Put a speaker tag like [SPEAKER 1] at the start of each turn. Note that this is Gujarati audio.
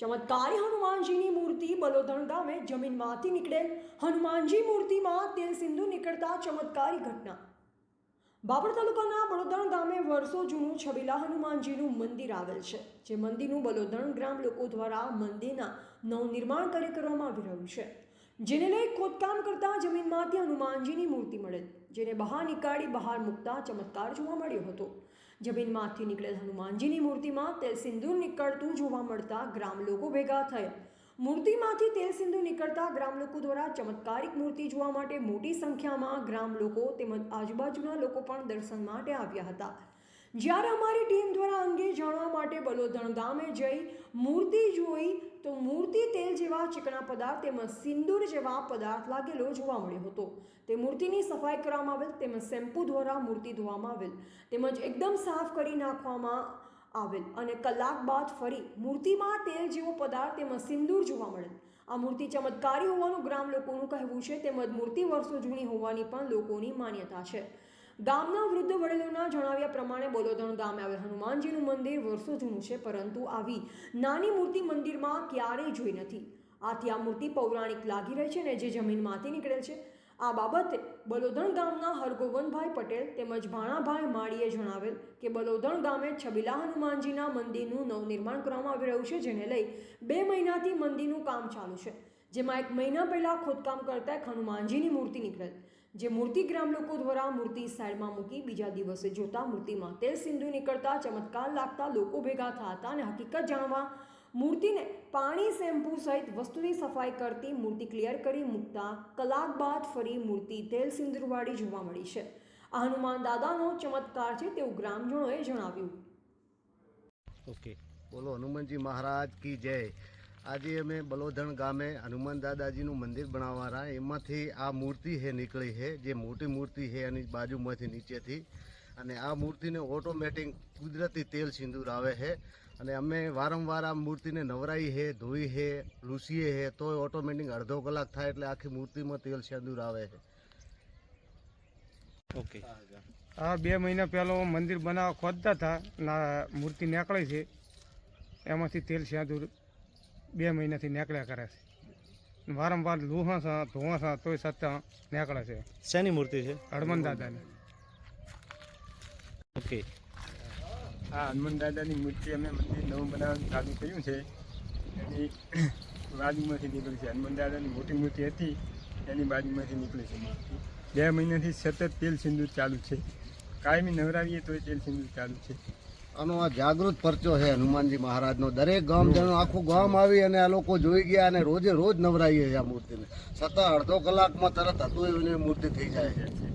[SPEAKER 1] ચમત્કારી હનુમાનજીની મૂર્તિ બલોદણ ગામે જમીનમાંથી નીકળેલ હનુમાનજી મૂર્તિમાં તેલ સિંધુ નીકળતા ચમત્કારી ઘટના. બાબર તાલુકાના બળોદણ ગામે વર્ષો જૂનું છબીલા હનુમાનજીનું મંદિર આવેલ છે, જે મંદિરનું બલોદણ ગ્રામ લોકો દ્વારા મંદિરના નવનિર્માણ કાર્ય કરવામાં આવી રહ્યું છે. જેને લઈ ખોદકામ કરતા જમીનમાંથી હનુમાનજીની મૂર્તિ મળેલ, જેને બહાર નીકાળી બહાર મૂકતા ચમત્કાર જોવા મળ્યો હતો. જમીનમાંથી નીકળેલ હનુમાનજીની મૂર્તિમાં તેલ સિંદૂર નીકળતું જોવા મળતા ગ્રામ લોકો ભેગા થયા. મૂર્તિમાંથી તેલ સિંધુ નીકળતા ગ્રામ લોકો દ્વારા ચમત્કારિક મૂર્તિ જોવા માટે મોટી સંખ્યામાં ગ્રામ લોકો તેમજ આજુબાજુના લોકો પણ દર્શન માટે આવ્યા હતા. જ્યારે અમારી ટીમ દ્વારા અંગે જાણવા માટે બલોદણ ગામે જઈ મૂર્તિ જોઈ તો મૂર્તિ તેલ જેવા ચીકણા પદાર્થ તેમજ સિંદૂર જેવા પદાર્થ લાગેલો જોવા મળ્યો હતો. તે મૂર્તિની સફાઈ કરવામાં આવેલ તેમજ શેમ્પૂ દ્વારા મૂર્તિ ધોવામાં આવેલ તેમજ એકદમ સાફ કરી નાખવામાં આવેલ અને કલાક બાદ ફરી મૂર્તિમાં તેલ જેવો પદાર્થ તેમજ સિંદૂર જોવા મળેલ. આ મૂર્તિ ચમત્કારી હોવાનું ગ્રામ લોકોનું કહેવું છે તેમજ મૂર્તિ વર્ષો જૂની હોવાની પણ લોકોની માન્યતા છે. ગામના વૃદ્ધ વડીલોના જણાવ્યા પ્રમાણે બોલોદણ ગામે આવેલ હનુમાનજીનું મંદિર વર્ષો જૂનું છે, પરંતુ આવી નાની મૂર્તિ મંદિરમાં ક્યારેય જોઈ નથી. આથી આ મૂર્તિ પૌરાણિક લાગી રહી છે ને જે જમીનમાંથી નીકળેલ છે. આ બાબતે બલોદણ ગામના હરગોવનભાઈ પટેલ તેમજ ભાણાભાઈ માળીએ જણાવેલ કે બલોદણ ગામે છબીલા હનુમાનજીના મંદિરનું નવનિર્માણ કરવામાં આવી રહ્યું છે, જેને લઈ બે મહિનાથી મંદિરનું કામ ચાલુ છે. જેમાં એક મહિના પહેલાં ખોદકામ કરતા એક હનુમાનજીની મૂર્તિ નીકળેલ. જે મૂર્તિ ગ્રામ લોકો દ્વારા મૂર્તિ સાઈડમાં મૂકી બીજા દિવસે જોતા મૂર્તિમાં તેલ સિંધુ નીકળતા, ચમત્કાર લાગતા લોકો ભેગા થતા અને હકીકત જાણવા મૂર્તિને પાણી, શેમ્પૂ સહિત વસ્તુની સફાઈ કરતી મૂર્તિ ક્લિયર કરી મૂકતા કલાક બાદ ફરી મૂર્તિ તેલ સિંદૂરવાળી જોવા મળી છે. આ હનુમાન દાદાનો ચમત્કાર છે તેવું ગ્રામજનોએ જણાવ્યું.
[SPEAKER 2] ઓકે.
[SPEAKER 3] બોલો, હનુમાનજી મહારાજ કી જય. આજે અમે બલોધણ ગામે હનુમાન દાદાજીનું મંદિર બનાવવાના. એમાંથી આ મૂર્તિ છે નીકળી છે જે મોટી મૂર્તિ છે એની બાજુમાંથી નીચેથી. અને આ મૂર્તિને ઓટોમેટિક કુદરતી તેલ સિંદૂર આવે છે અને અમે વારંવાર આ મૂર્તિને નવરાઈ છે ધોઈ છે લૂસીએ છે તોય ઓટોમેટિક અડધો કલાક થાય એટલે આખી મૂર્તિમાં તેલ સિંદૂર આવે છે
[SPEAKER 2] ઓકે.
[SPEAKER 4] આ બે મહિના પહેલો મંદિર બનાવવા ખોદતા હતા ના મૂર્તિ નીકળે છે. એમાંથી તેલ સિંદૂર બે મહિનાથી નીકળ્યા કરે છે. વારંવાર લુહા છે ધોવા તોય સત્તા નીકળે છે.
[SPEAKER 2] શેની મૂર્તિ છે?
[SPEAKER 4] હનુમાન દાદાની.
[SPEAKER 2] ઓકે.
[SPEAKER 5] આ હનુમાન દાદાની મૂર્તિ અમે મંદિર નવું બનાવવાનું ચાલુ કર્યું છે. એની બાજુમાંથી નીકળી છે. હનુમાન દાદાની મોટી મૂર્તિ હતી એની બાજુમાંથી નીકળી છે મૂર્તિ. બે મહિનાથી સતત તેલ સિંદૂર ચાલુ છે. કાયમી નવરાવીએ તોય તેલ સિંદૂર ચાલુ છે.
[SPEAKER 3] આનો આ જાગૃત પરચો છે હનુમાનજી મહારાજનો. દરેક ગામ ગામજનો આખું ગામ આવી અને આ લોકો જોઈ ગયા અને રોજે રોજ નવરાઈએ છે આ મૂર્તિને. સતત અડધો કલાકમાં તરત હતું એની મૂર્તિ થઈ જાય છે.